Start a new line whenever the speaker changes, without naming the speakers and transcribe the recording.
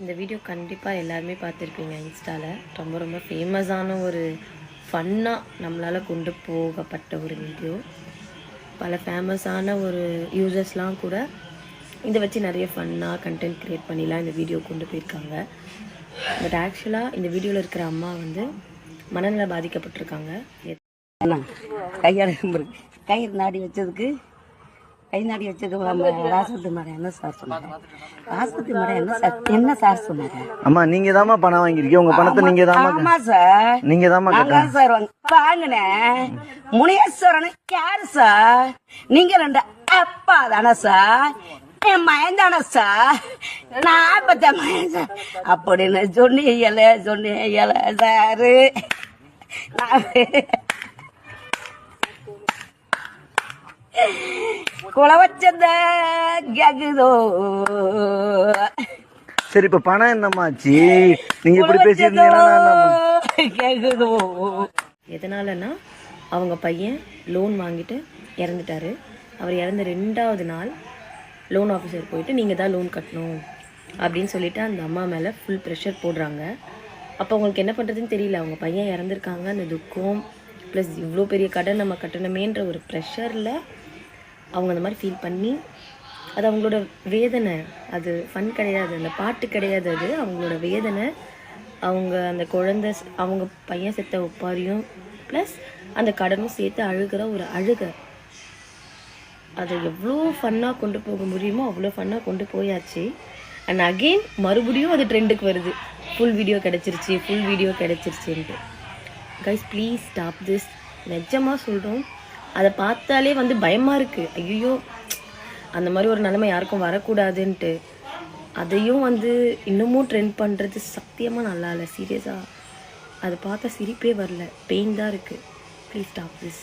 இந்த வீடியோ கண்டிப்பாக எல்லாருமே பார்த்துருப்பீங்க இன்ஸ்டாவில் ரொம்ப ரொம்ப ஃபேமஸான ஒரு ஃபன்னாக நம்மளால் கொண்டு போகப்பட்ட ஒரு வீடியோ பல ஃபேமஸான ஒரு யூசர்ஸ்லாம் கூட இதை வச்சு நிறைய ஃபன்னாக கண்டென்ட் க்ரியேட் பண்ணிலாம் இந்த வீடியோ கொண்டு போயிருக்காங்க. பட் ஆக்சுவலாக இந்த வீடியோவில் இருக்கிற அம்மா வந்து மனநல பாதிக்கப்பட்டிருக்காங்க.
கையால் கயிறு நாடி வச்சதுக்கு கை நாடி வச்சதுக்கு நம்ம ராசத்து மேடம் என்ன சார் சொன்னாங்க ராசத்து மேடம் என்ன சார் என்ன சார் சொன்னாங்க
அம்மா நீங்க தாம்மா பணம் வாங்கிருக்கீங்க உங்க பணத்தை நீங்க தாம்மா
ஆமா சார்
நீங்க
நான் தான் சார் வாங்க வாங்கினேன் முனேஸ்வரன் யாரு சார் நீங்க ரெண்டு அப்பா தானே சார் என் மயன் தானே சார் நான் பத்த மயன் அப்படின்னு சொன்னீங்கல சொன்னீங்கல சாரு நான் குல வச்சத கேக்குதோ.
சரி இப்ப பணம் என்னம்மாச்சு? நீங்க இப்படி பேசியிருந்தீங்கன்னா நான் என்ன பண்ண-
கேக்குதோ.
எதனாலனா அவங்க பையன் லோன் வாங்கிட்டு இறந்துட்டாரு. அவர் இறந்த ரெண்டாவது நாள் லோன் ஆஃபீஸர் போயிட்டு நீங்கள் தான் லோன் கட்டணும். அப்படின்னு சொல்லிட்டு அந்த அம்மா மேலே ஃபுல் ப்ரெஷர் போடுறாங்க. அப்போ அவங்களுக்கு என்ன பண்ணுறதுன்னு தெரியல. அவங்க பையன் இறந்துருக்காங்க. அந்த துக்கம் ப்ளஸ் இவ்வளோ பெரிய கடன் நம்ம கட்டணுமேன்ற ஒரு ப்ரெஷரில் அவங்க அந்த மாதிரி ஃபீல் பண்ணி அது அவங்களோட வேதனை அது ஃபன் கிடையாது. அந்த பாட்டு கிடையாது அது. அவங்களோட வேதனை அவங்க அந்த குழந்தை அவங்க பையன் செத்த ஒப்பாரியும் ப்ளஸ் அந்த கடனும் சேர்த்து அழுகிற ஒரு அழுகை. அதை எவ்வளோ ஃபன்னாக கொண்டு போக முடியுமோ அவ்வளோ ஃபன்னாக கொண்டு போயாச்சு. அண்ட் அகெயின் மறுபடியும் அது ட்ரெண்டுக்கு வருது. ஃபுல் வீடியோ கிடச்சிருச்சு ஃபுல் வீடியோ கிடச்சிருச்சுன்ட்டு. கைஸ் ப்ளீஸ் ஸ்டாப் திஸ் நிஜமாக சொல்கிறோம் அதை பார்த்தாலே வந்து பயமாக இருக்குது ஐயோ அந்த மாதிரி ஒரு நிலைமை யாருக்கும் வரக்கூடாதுன்ட்டு. அதையும் வந்து இன்னமும் ட்ரெண்ட் பண்ணுறது சத்தியமாக நல்லா இல்லை. சீரியஸாக அதை பார்த்தா சிரிப்பே வரல. பெயின் தான் இருக்குது ப்ளீஸ் ஸ்டாப் திஸ்